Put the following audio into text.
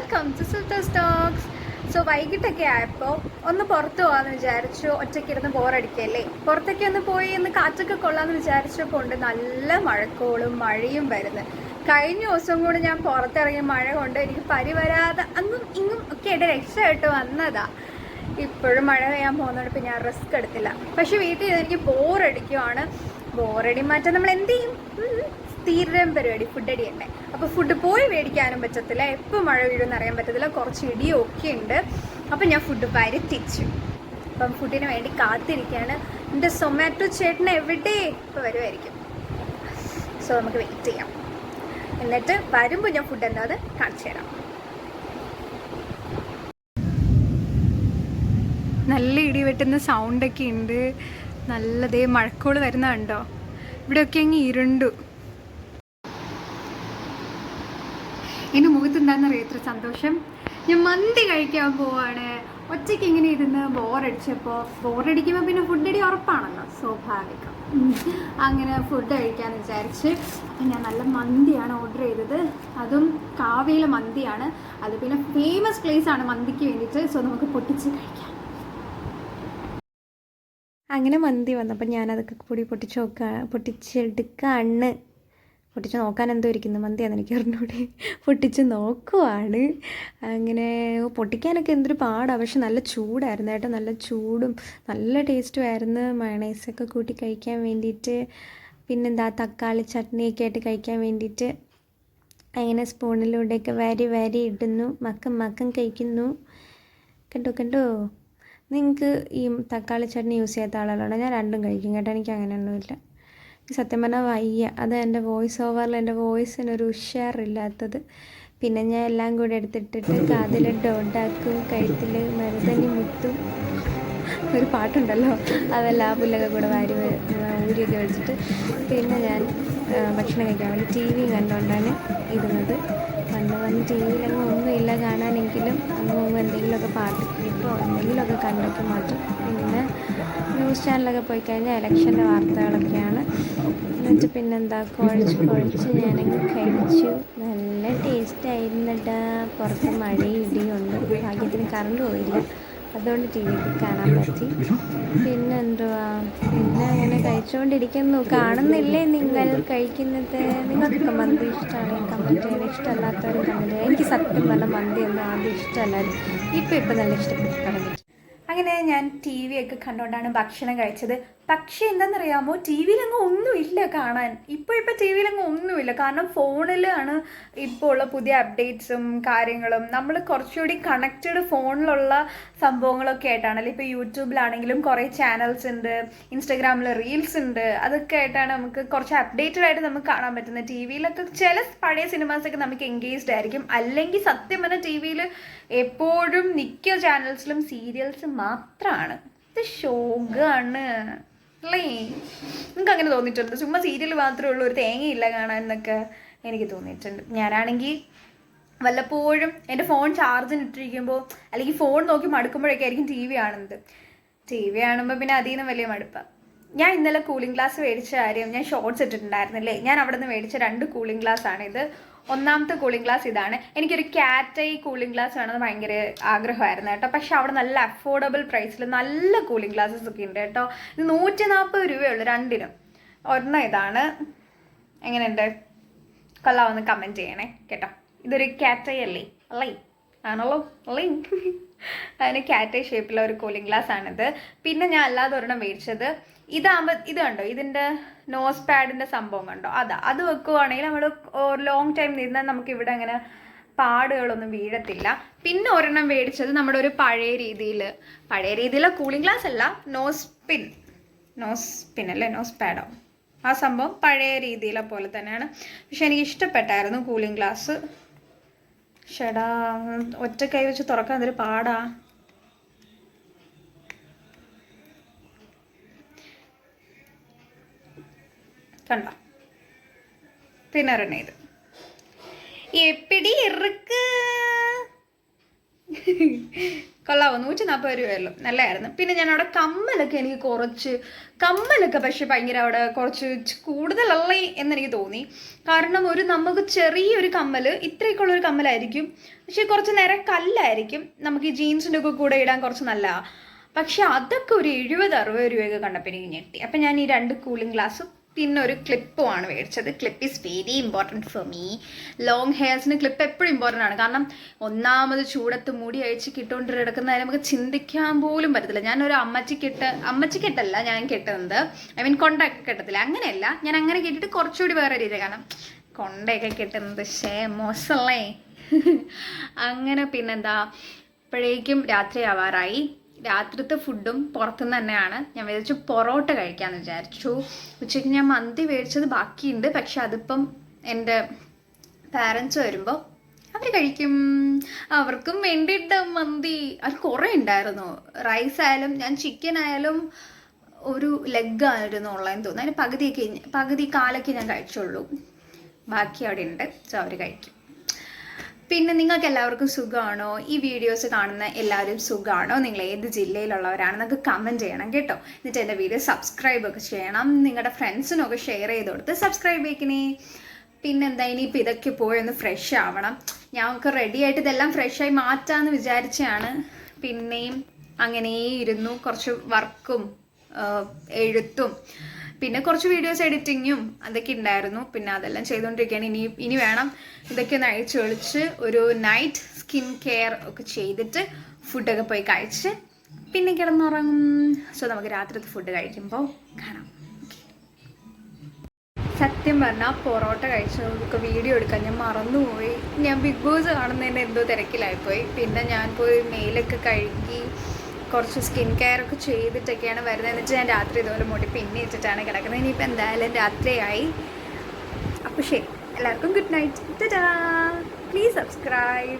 Welcome to Stokes so വൈകിട്ടൊക്കെ ആയപ്പോൾ ഒന്ന് പുറത്ത് പോകാമെന്ന് വിചാരിച്ചു. ഒറ്റയ്ക്കിരുന്ന് ബോറടിക്കല്ലേ പുറത്തൊക്കെ ഒന്ന് പോയി ഒന്ന് കാറ്റൊക്കെ കൊള്ളാമെന്ന് വിചാരിച്ചപ്പോൾ ഉണ്ട് നല്ല മഴക്കോളും മഴയും വരുന്നത് കഴിഞ്ഞ ദിവസം കൂടി ഞാൻ പുറത്തിറങ്ങിയ മഴ കൊണ്ട് എനിക്ക് പരി വരാതെ അങ്ങും ഇങ്ങും ഒക്കെ എന്റെ രക്ഷയായിട്ട് വന്നതാ. ഇപ്പോഴും മഴ പെയ്യാൻ പോകുന്നതുകൊണ്ട് ഞാൻ റിസ്ക് എടുത്തില്ല. പക്ഷെ വീട്ടിൽ എനിക്ക് ബോറടിക്കുവാണ് ബോറടി മാറ്റാൻ നമ്മൾ എന്ത് ചെയ്യും. സ്ഥിരം പരിപാടി ഫുഡ് അടി തന്നെ. അപ്പോൾ ഫുഡ് പോയി മേടിക്കാനും പറ്റത്തില്ല. എപ്പോൾ മഴ വീഴുമെന്ന് അറിയാൻ പറ്റത്തില്ല. കുറച്ച് ഇടിയും ഒക്കെ ഉണ്ട്. അപ്പോൾ ഞാൻ ഫുഡ് പരത്തിച്ചു. അപ്പം ഫുഡിന് വേണ്ടി കാത്തിരിക്കുകയാണ്. എന്റെ സൊമാറ്റോ ചേട്ടൻ എവിടെ? ഇപ്പോൾ വരുമായിരിക്കും സോ നമുക്ക് വെയിറ്റ് ചെയ്യാം. എന്നിട്ട് വരുമ്പോൾ ഞാൻ ഫുഡ് എന്താ അത് കാണിച്ചു തരാം. നല്ല ഇടി വെട്ടുന്ന സൗണ്ടൊക്കെ ഉണ്ട്. നല്ലതേ മഴക്കോൾ വരുന്നുണ്ടോ ഇവിടെയൊക്കെ അങ്ങ് ഇരുണ്ടു. എന്റെ മുഖത്ത് എന്താണെന്നറിയാം എത്ര സന്തോഷം. ഞാൻ മന്തി കഴിക്കാൻ പോവാണ്. ഒറ്റയ്ക്ക് ഇങ്ങനെ ഇരുന്ന് ബോറടിച്ചപ്പോൾ ബോറടിക്കുമ്പോൾ പിന്നെ ഫുഡ് അടി ഉറപ്പാണല്ലോ. സ്വാഭാവികം. അങ്ങനെ ഫുഡ് കഴിക്കാമെന്ന് വിചാരിച്ച് അപ്പം ഞാൻ നല്ല മന്തിയാണ് ഓർഡർ ചെയ്തത്. അതും കാവയിലെ മന്തിയാണ്. അത് പിന്നെ ഫേമസ് പ്ലേസ് ആണ് മന്തിക്ക് വേണ്ടിയിട്ട്. സോ നമുക്ക് പൊട്ടിച്ച് കഴിക്കാം. അങ്ങനെ മന്തി വന്നപ്പോൾ ഞാനതൊക്കെ കൂടി പൊട്ടിച്ച് നോക്കുക പൊട്ടിച്ചെടുക്കാണ് പൊട്ടിച്ച് നോക്കാൻ എന്തോ ഇരിക്കുന്നു. മന്തിയാന്ന് എനിക്ക് അറിഞ്ഞൂടെ. പൊട്ടിച്ച് നോക്കുവാണ്. അങ്ങനെ പൊട്ടിക്കാനൊക്കെ എന്തൊരു പാടാണ് പക്ഷെ നല്ല ചൂടായിരുന്നു കേട്ടോ. നല്ല ചൂടും നല്ല ടേസ്റ്റും ആയിരുന്നു. മയണൈസൊക്കെ കൂട്ടി കഴിക്കാൻ വേണ്ടിയിട്ട് പിന്നെന്താ തക്കാളി ചട്നിയൊക്കെ ആയിട്ട് കഴിക്കാൻ വേണ്ടിയിട്ട് അങ്ങനെ സ്പൂണിലൂടെയൊക്കെ വാരി വാരി ഇടുന്നു. മക്കം മക്കം കഴിക്കുന്നു. കണ്ടോ കണ്ടോ? നിങ്ങൾക്ക് ഈ തക്കാളി ചട്നി യൂസ് ചെയ്യാത്ത ആളുകളാണ്? ഞാൻ രണ്ടും കഴിക്കും കേട്ടോ. എനിക്ക് അങ്ങനെയൊന്നുമില്ല. സത്യം പറഞ്ഞാൽ വയ്യ. അത് എന്റെ വോയിസ് ഓവറിൽ എന്റെ വോയിസിനൊരു ഉഷാറില്ലാത്തത് പിന്നെ ഞാൻ എല്ലാം കൂടി എടുത്തിട്ടിട്ട് കാതിൽ ഡോഡാക്കും കഴുത്തിൽ മരുതനി മുത്തും. ഒരു പാട്ടുണ്ടല്ലോ അതെല്ലാം ആ പുല്ലൊക്കെ കൂടെ വാരി ഊരിയൊക്കെ വെച്ചിട്ട് പിന്നെ ഞാൻ ഭക്ഷണം കഴിക്കാൻ വേണ്ടി ടി വി കണ്ടുകൊണ്ടാണ് ഇരുന്നത്. വന്ന് വന്ന് ടി വിയിലങ്ങ് ഒന്നുമില്ല കാണാനെങ്കിലും അങ്ങ് എന്തെങ്കിലുമൊക്കെ പാട്ട് ക്ലിപ്പോ എന്തെങ്കിലുമൊക്കെ കണ്ടൊക്കെ മാറ്റും പിന്നെ ന്യൂസ് ചാനലൊക്കെ പോയി കഴിഞ്ഞാൽ ഇലക്ഷന്റെ വാർത്തകളൊക്കെയാണ്. എന്നിട്ട് പിന്നെന്താ കുഴച്ച് കുഴച്ച് ഞാനങ്ങ് കഴിച്ചു. നല്ല ടേസ്റ്റ് ആയിരുന്നിട്ട് പുറത്ത് മഴയും ഇടിയുണ്ട് ഭാഗ്യത്തിന് കറണ്ട് പോയില്ല. അതുകൊണ്ട് ടി വി കാണാൻ പറ്റി. പിന്നെ എന്തുവാ പിന്നെ അങ്ങനെ കഴിച്ചുകൊണ്ടിരിക്കുന്നു കാണുന്നില്ലേ നിങ്ങൾ കഴിക്കുന്നത്? നിങ്ങൾക്കൊക്കെ മന്തി ഇഷ്ടമാണ്. കമന്റ് ചെയ്യാൻ ഇഷ്ടമല്ലാത്തവരും കമന്റ് ചെയ്യാം എനിക്ക് സത്യം പറഞ്ഞ മന്തി ഒന്നും ആദ്യം ഇഷ്ടമല്ലായിരുന്നു. ഇപ്പം ഇപ്പം നല്ല ഇഷ്ടപ്പെട്ടു തുടങ്ങി. അങ്ങനെ ഞാൻ ടി വി ഒക്കെ കണ്ടുകൊണ്ടാണ് ഭക്ഷണം കഴിച്ചത്. പക്ഷേ എന്താണെന്നറിയാമോ? ടി വിയിലങ്ങ് ഒന്നുമില്ല കാണാൻ. ഇപ്പോൾ ഇപ്പോൾ ടി വിയിലങ്ങ് ഒന്നുമില്ല. കാരണം ഫോണിലാണ് ഇപ്പോൾ ഉള്ള പുതിയ അപ്ഡേറ്റ്സും കാര്യങ്ങളും. നമ്മൾ കുറച്ചുകൂടി കണക്റ്റഡ് ഫോണിലുള്ള സംഭവങ്ങളൊക്കെ ആയിട്ടാണല്ലോ ഇപ്പോൾ യൂട്യൂബിലാണെങ്കിലും കുറേ ചാനൽസ് ഉണ്ട്. ഇൻസ്റ്റഗ്രാമിൽ റീൽസ് ഉണ്ട്. അതൊക്കെ ആയിട്ടാണ് നമുക്ക് കുറച്ച് അപ്ഡേറ്റഡ് ആയിട്ട് നമുക്ക് കാണാൻ പറ്റുന്നത്. ടി വിയിലൊക്കെ ചില പഴയ സിനിമാസൊക്കെ നമുക്ക് എൻഗേജ്ഡ് ആയിരിക്കും. അല്ലെങ്കിൽ സത്യം പറഞ്ഞാൽ ടി വിയിൽ എപ്പോഴും മിക്ക ചാനൽസിലും സീരിയൽസ് മാത്രമാണ് ഇത് ശോകാണ്. അല്ലേ നിങ്ങൾക്ക് അങ്ങനെ തോന്നിയിട്ടുണ്ട്? ചുമ്മാ സീരിയൽ മാത്രമേ ഉള്ളൂ ഒരു തേങ്ങയില്ല കാണാൻ എന്നൊക്കെ എനിക്ക് തോന്നിയിട്ടുണ്ട്. ഞാനാണെങ്കിൽ വല്ലപ്പോഴും എന്റെ ഫോൺ ചാർജിന് ഇട്ടിരിക്കുമ്പോൾ അല്ലെങ്കിൽ ഫോൺ നോക്കി മടുക്കുമ്പോഴൊക്കെ ആയിരിക്കും ടി വി കാണുന്നത്. ടി വി കാണുമ്പോൾ പിന്നെ അതിൽ നിന്ന് വലിയ മടുപ്പാണ് ഞാൻ ഇന്നലെ കൂളിംഗ് ഗ്ലാസ് മേടിച്ച കാര്യം ഞാൻ ഷോർട്സ് ഇട്ടിട്ടുണ്ടായിരുന്നില്ലേ? ഞാൻ അവിടെ നിന്ന് മേടിച്ച രണ്ട് കൂളിംഗ് ഗ്ലാസ് ആണ് ഇത് ഒന്നാമത്തെ കൂളിംഗ് ഗ്ലാസ് ഇതാണ്. എനിക്കൊരു കാറ്റൈ കൂളിംഗ് ഗ്ലാസ് വേണമെന്ന് ഭയങ്കര ആഗ്രഹമായിരുന്നു കേട്ടോ. പക്ഷെ അവിടെ നല്ല അഫോർഡബിൾ പ്രൈസിൽ നല്ല കൂളിംഗ് ഗ്ലാസ്സസ് ഒക്കെ ഉണ്ട് കേട്ടോ. ഇത് നൂറ്റി നാൽപ്പത് രൂപയുള്ളൂ രണ്ടിനും. ഒരെണ്ണം ഇതാണ്. എങ്ങനെയുണ്ട്? കൊള്ളാമെന്ന് കമന്റ് ചെയ്യണേ കേട്ടോ. ഇതൊരു കാറ്റൈ അല്ലേ? അല്ലേ? ആണല്ലോ? അല്ലേ? അതിന് കാറ്റൈ ഷേപ്പിലുള്ള ഒരു കൂളിംഗ് ഗ്ലാസ് ആണിത്. പിന്നെ ഞാൻ അല്ലാതെ ഒരെണ്ണം മേടിച്ചത് ഇതാകുമ്പോൾ ഇത് കണ്ടോ? ഇതിന്റെ നോസ് പാഡിന്റെ സംഭവം കണ്ടോ? അതാ അത് വെക്കുവാണെങ്കിൽ നമ്മൾ ലോങ് ടൈം നിന്നാൽ നമുക്ക് ഇവിടെ അങ്ങനെ പാടുകളൊന്നും വീഴത്തില്ല. പിന്നെ ഒരെണ്ണം മേടിച്ചത് നമ്മുടെ ഒരു പഴയ രീതിയിൽ പഴയ രീതിയിലെ കൂളിംഗ് ഗ്ലാസ് അല്ല നോസ് പിൻ നോസ് പിൻ അല്ലേ? നോസ് പാഡോ ആ. സംഭവം പഴയ രീതിയിലെ പോലെ തന്നെയാണ്. പക്ഷെ എനിക്ക് ഇഷ്ടപ്പെട്ടായിരുന്നു കൂളിംഗ് ഗ്ലാസ് ഷടാ ഒറ്റ കൈ വെച്ച് തുറക്കാൻ അതൊരു പാടാ. കണ്ടോ? ഒരെണ്ണം ഇത്. എപ്പിടി ഇറുക്ക് കൊള്ളാവോ? നൂറ്റി നാൽപ്പത് രൂപയല്ലോ. നല്ലതായിരുന്നു പിന്നെ ഞാൻ അവിടെ കമ്മലൊക്കെ എനിക്ക് കുറച്ച് കമ്മലൊക്കെ പക്ഷെ ഭയങ്കര അവിടെ കുറച്ച് കൂടുതലുള്ള എന്നെനിക്ക് തോന്നി. കാരണം ഒരു നമുക്ക് ചെറിയൊരു കമ്മൽ ഇത്രയൊക്കെ ഉള്ളൊരു കമ്മലായിരിക്കും. പക്ഷെ കുറച്ച് നേരെ കല്ലായിരിക്കും. നമുക്ക് ഈ ജീൻസിന്റെ ഒക്കെ കൂടെ ഇടാൻ കുറച്ച് നല്ല. പക്ഷെ അതൊക്കെ ഒരു എഴുപത് അറുപത് രൂപയൊക്കെ കണ്ടപ്പോൾ എനിക്ക് ഞെട്ടി. അപ്പം ഞാൻ ഈ രണ്ട് കൂളിംഗ് ഗ്ലാസ്സും പിന്നെ ഒരു ക്ലിപ്പുമാണ് മേടിച്ചത് clip is very important for me long ഹെയർസിന് clip എപ്പോഴും ഇമ്പോർട്ടന്റ് ആണ്. കാരണം ഒന്നാമത് ചൂടത്ത് മുടി അഴിച്ച് കിട്ടുകൊണ്ട് നമുക്ക് ചിന്തിക്കാൻ പോലും പറ്റത്തില്ല. ഞാനൊരു അമ്മച്ചി കെട്ട് അമ്മച്ചി കെട്ടല്ല ഞാൻ കെട്ടുന്നത്. ഐ മീൻ കൊണ്ടൊക്കെ കെട്ടത്തില്ല. അങ്ങനെയല്ല ഞാൻ അങ്ങനെ കെട്ടിട്ട് കുറച്ചുകൂടി വേറെ രീതി കാരണം കൊണ്ടയൊക്കെ കെട്ടുന്നത് ഷേ മോശമല്ലേ അങ്ങനെ പിന്നെന്താ ഇപ്പോഴേക്കും രാത്രി ആവാറായി രാത്രിത്തെ ഫുഡും പുറത്തുനിന്ന് തന്നെയാണ്. ഞാൻ വിചാരിച്ചു പൊറോട്ട കഴിക്കാമെന്ന് വിചാരിച്ചു. ഉച്ചയ്ക്ക് ഞാൻ മന്തി മേടിച്ചത് ബാക്കിയുണ്ട്. പക്ഷെ അതിപ്പം എന്റെ പാരൻസ് വരുമ്പോൾ അവർ കഴിക്കും. അവർക്കും വേണ്ടിയിട്ട് മന്തി. അത് കുറേ ഉണ്ടായിരുന്നു. റൈസ് ആയാലും ഞാൻ ചിക്കൻ ആയാലും ഒരു ലെഗ് ആയിരുന്നു ഉള്ളതെന്ന് തോന്നുന്നു. അതിന് പകുതിയൊക്കെ പകുതി കാലൊക്കെ ഞാൻ കഴിച്ചുള്ളൂ. ബാക്കി അവിടെ ഉണ്ട് സോ അവർ കഴിക്കും. പിന്നെ നിങ്ങൾക്ക് എല്ലാവർക്കും സുഖമാണോ? ഈ വീഡിയോസ് കാണുന്ന എല്ലാവരും സുഖമാണോ? നിങ്ങൾ ഏത് ജില്ലയിലുള്ളവരാണെന്നൊക്കെ കമന്റ് ചെയ്യണം കേട്ടോ. എന്നിട്ട് എന്റെ വീഡിയോ സബ്സ്ക്രൈബ് ഒക്കെ ചെയ്യണം. നിങ്ങളുടെ ഫ്രണ്ട്സിനൊക്കെ ഷെയർ ചെയ്ത് കൊടുത്ത് സബ്സ്ക്രൈബ് ചെയ്യിക്കണേ. പിന്നെന്താ ഇനിയിപ്പോൾ ഇതൊക്കെ പോയി ഒന്ന് ഫ്രഷ് ആവണം. ഞങ്ങൾക്ക് റെഡി ആയിട്ട് ഇതെല്ലാം ഫ്രഷായി മാറ്റാമെന്ന് വിചാരിച്ചാണ് പിന്നെയും അങ്ങനെ ഇരുന്നു കുറച്ച് വർക്കും എഴുത്തും പിന്നെ കുറച്ച് വീഡിയോസ് എഡിറ്റിങ്ങും അതൊക്കെ ഉണ്ടായിരുന്നു പിന്നെ അതെല്ലാം ചെയ്തുകൊണ്ടിരിക്കുകയാണ് ഇനി ഇനി വേണം ഇതൊക്കെ ഒന്ന് അഴിച്ചൊളിച്ച് ഒരു നൈറ്റ് സ്കിൻ കെയർ ഒക്കെ ചെയ്തിട്ട് ഫുഡൊക്കെ പോയി കഴിച്ച് പിന്നെ കിടന്നുറങ്ങും. സോ നമുക്ക് രാത്രിത്തെ ഫുഡ് കഴിക്കുമ്പോൾ കാണാം. സത്യം പറഞ്ഞാൽ പൊറോട്ട കഴിച്ചതൊക്കെ വീഡിയോ എടുക്കാൻ ഞാൻ മറന്നുപോയി. ഞാൻ ബിഗ് ബോസ് കാണുന്നതിന്റെ എന്തോ തിരക്കിലായിപ്പോയി. പിന്നെ ഞാൻ പോയി മെയിലൊക്കെ കഴുകി കുറച്ച് സ്കിൻ കെയർ ഒക്കെ ചെയ്തിട്ടൊക്കെയാണ് വരുന്നത്. എന്നിട്ട് ഞാൻ രാത്രി ഇതുപോലെ മുടി പിന്നെ ഇട്ടിട്ടാണ് കിടക്കുന്നത്. ഇനിയിപ്പോൾ എന്തായാലും രാത്രിയായി. അപ്പോൾ ശരി. എല്ലാവർക്കും ഗുഡ് നൈറ്റ് പ്ലീസ് സബ്സ്ക്രൈബ്